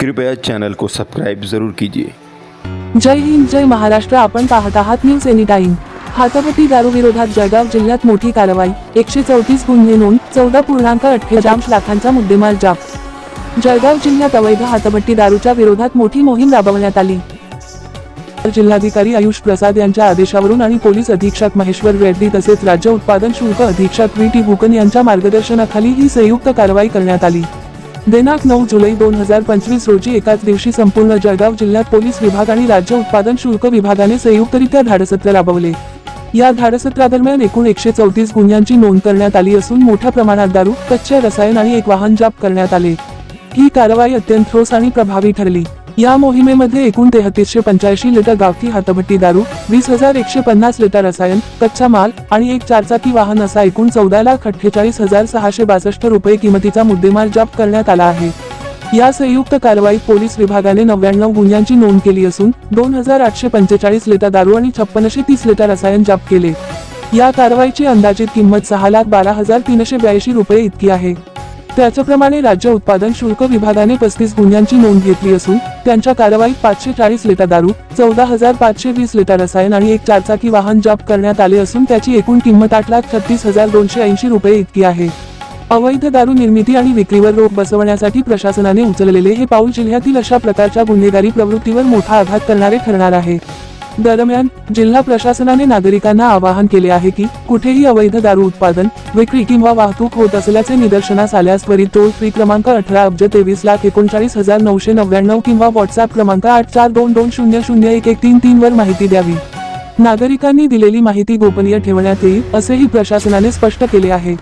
कृपया चॅनल को सब्सक्राइब जरूर कीजिए. जय हिंद जय महाराष्ट्र. आपण पाहत आहात न्यूज एनी टाइम हातपट्टी दारू विरोधात जळगाव जिल्ह्यात मोठी कारवाई. एकशे चौतीस गुन्हे नोंद चौदा पूर्णांक अठ्ठेचाळीस लाखांचा मुद्देमाल जाप. जळगाव जिल्ह्यात अवैध हातपट्टी दारूच्या विरोधात मोठी मोहीम राबवण्यात आली. जिल्हाधिकारी आयुष प्रसाद यांच्या आदेशावरून आणि पोलीस अधीक्षक महेश्वर रेड्डी तसेच राज्य उत्पादन शुल्क अधीक्षक व्ही टी भुकन यांच्या मार्गदर्शनाखाली ही संयुक्त कारवाई करण्यात आली. दिनांक नऊ जुलै दोन हजार पंचवीस रोजी एकाच दिवशी संपूर्ण जळगाव जिल्ह्यात पोलीस विभाग आणि राज्य उत्पादन शुल्क विभागाने संयुक्तरित्या धाडसत्र राबवले. या धाडसत्रादरम्यान एकूण एकशे चौतीस गुन्ह्यांची नोंद करण्यात आली असून मोठ्या प्रमाणात दारू कच्चे रसायन आणि एक वाहन जाप करण्यात आले. ही कारवाई अत्यंत ठोस आणि प्रभावी ठरली. या मोहिमेमध्ये एकूण तेहतीसशे पंच्याऐंशी लिटर गावठी हातभट्टी दारू वीस हजार एकशे पन्नास लिटर रसायन कच्चा माल आणि एक चारचाकी वाहन असा एकूण चौदा लाख अठ्ठेचाळीस हजार सहाशे बासष्ट रुपये किमतीचा मुद्देमाल जप्त करण्यात आला आहे. या संयुक्त कारवाईत पोलीस विभागाने नव्याण्णव गुन्ह्यांची नोंद केली असून दोन हजार आठशे पंचेचाळीस लिटर दारू आणि छप्पनशे तीस लिटर रसायन जप्त केले. या कारवाईची अंदाजित किंमत सहा लाख बारा हजार तीनशे ब्याऐंशी रुपये इतकी आहे. त्याचप्रमाणे राज्य उत्पादन शुल्क विभागाने पस्तीस गुन्ह्यांची नोंद घेतली असून त्यांच्या कारवाईत पाचशे चाळीस लिटर दारू चौदा हजार पाचशे वीस लिटर रसायन आणि एक चारचाकी वाहन जप्त करण्यात आले असून त्याची एकूण किंमत आठ लाख छत्तीस हजार दोनशे ऐंशी रुपये इतकी आहे. अवैध दारू निर्मिती आणि विक्रीवर रोख बसवण्यासाठी प्रशासनाने उचललेले हे पाऊल जिल्ह्यातील अशा प्रकारच्या गुन्हेगारी प्रवृत्तीवर मोठा आघात करणारे ठरणार आहे. दरम्यान जिल्हा प्रशासनाने नागरिकांना आवाहन केले आहे की कुठेही अवैध दारू उत्पादन विक्री किंवा वाहतूक होत असल्याचे निदर्शनास आल्यास त्वरित टोल फ्री क्रमांक अठरा अब्ज तेवीस लाख एकोणचाळीस हजार नऊशे नव्याण्णव किंवा व्हॉट्सअप क्रमांक आठ चार दोन दोन शून्य शून्य एक एक तीन तीन वर माहिती द्यावी. नागरिकांनी दिलेली माहिती गोपनीय ठेवण्यात येईल असेही प्रशासनाने स्पष्ट केले आहे.